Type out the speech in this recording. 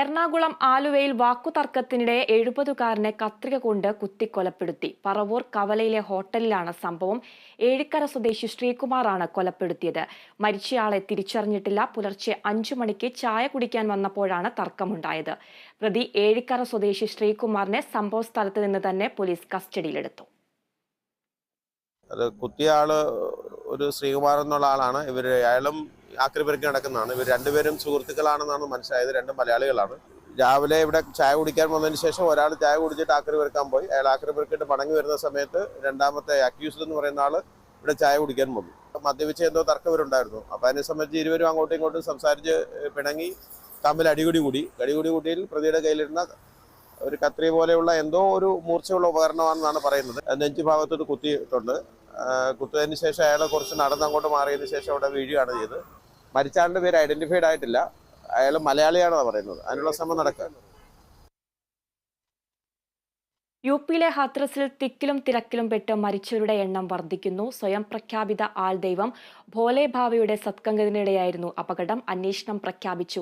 എറണാകുളം ആലുവയിൽ വാക്കുതർക്കത്തിനിടെ എഴുപതുകാരനെ കത്രിക കൊണ്ട് കുത്തിക്കൊലപ്പെടുത്തി. പറവൂർ കവലയിലെ ഹോട്ടലിലാണ് സംഭവം. ഏഴിക്കര സ്വദേശി ശ്രീകുമാറാണ് കൊലപ്പെടുത്തിയത്. മരിച്ചയാളെ തിരിച്ചറിഞ്ഞിട്ടില്ല. പുലർച്ചെ അഞ്ചു മണിക്ക് ചായ കുടിക്കാൻ വന്നപ്പോഴാണ് തർക്കമുണ്ടായത്. പ്രതി ഏഴിക്കര സ്വദേശി ശ്രീകുമാറിനെ സംഭവ സ്ഥലത്ത് നിന്ന് തന്നെ പോലീസ് കസ്റ്റഡിയിലെടുത്തു. അത് കുത്തിയ ആൾ ഒരു ശ്രീകുമാർ എന്നുള്ള ആളാണ്. ഇവർ അയാളും ആക്രിപെറുക്കി നടക്കുന്നതാണ്. ഇവർ രണ്ടുപേരും സുഹൃത്തുക്കളാണെന്നാണ് മനസ്സിലായത്. രണ്ടും മലയാളികളാണ്. രാവിലെ ഇവിടെ ചായ കുടിക്കാൻ വന്നതിന് ശേഷം ഒരാൾ ചായ കുടിച്ചിട്ട് ആക്രി പെറുക്കാൻ പോയി. അയാൾ ആക്രി പെറുക്കിയിട്ട് മടങ്ങി വരുന്ന സമയത്ത് രണ്ടാമത്തെ അക്യൂസ്ഡ് എന്ന് പറയുന്ന ആൾ ഇവിടെ ചായ കുടിക്കാൻ പോകും മദ്യപിച്ച് എന്തോ തർക്കവരുണ്ടായിരുന്നു അപ്പോൾ അപ്പൊ അതിനെ സംബന്ധിച്ച് ഇരുവരും അങ്ങോട്ടും ഇങ്ങോട്ടും സംസാരിച്ച് പിണങ്ങി തമ്മിൽ അടികൂടി കൂടി. അടികൂടി കൂട്ടിയിൽ പ്രതിയുടെ കയ്യിലിരുന്ന ഒരു കത്രി പോലെയുള്ള എന്തോ ഒരു മൂർച്ചയുള്ള ഉപകരണമാണെന്നാണ് പറയുന്നത്. നെഞ്ചു ഭാഗത്തോട്ട് കുത്തിയിട്ടുണ്ട്. കുത്തിയതിന് ശേഷം അയാളെ കുറച്ച് നടന്ന് അങ്ങോട്ട് മാറിയതിന് ശേഷം അവിടെ വീഴുകയാണ് ചെയ്തത്. മരിച്ച ആളുടെ പേര് ഐഡന്റിഫൈഡ് ആയിട്ടില്ല. അയാൾ മലയാളിയാണെന്ന് പറയുന്നത്. അതിനുള്ള ശ്രമം നടക്കുക. യു പിയിലെ ഹാത്രസിൽ തിക്കിലും തിരക്കിലും പെട്ട് മരിച്ചവരുടെ എണ്ണം വർദ്ധിക്കുന്നു. സ്വയം പ്രഖ്യാപിത ആൾദൈവം ഭോലെ ഭാവയുടെ സത്കംഗത്തിനിടെയായിരുന്നു അപകടം. അന്വേഷണം പ്രഖ്യാപിച്ച്.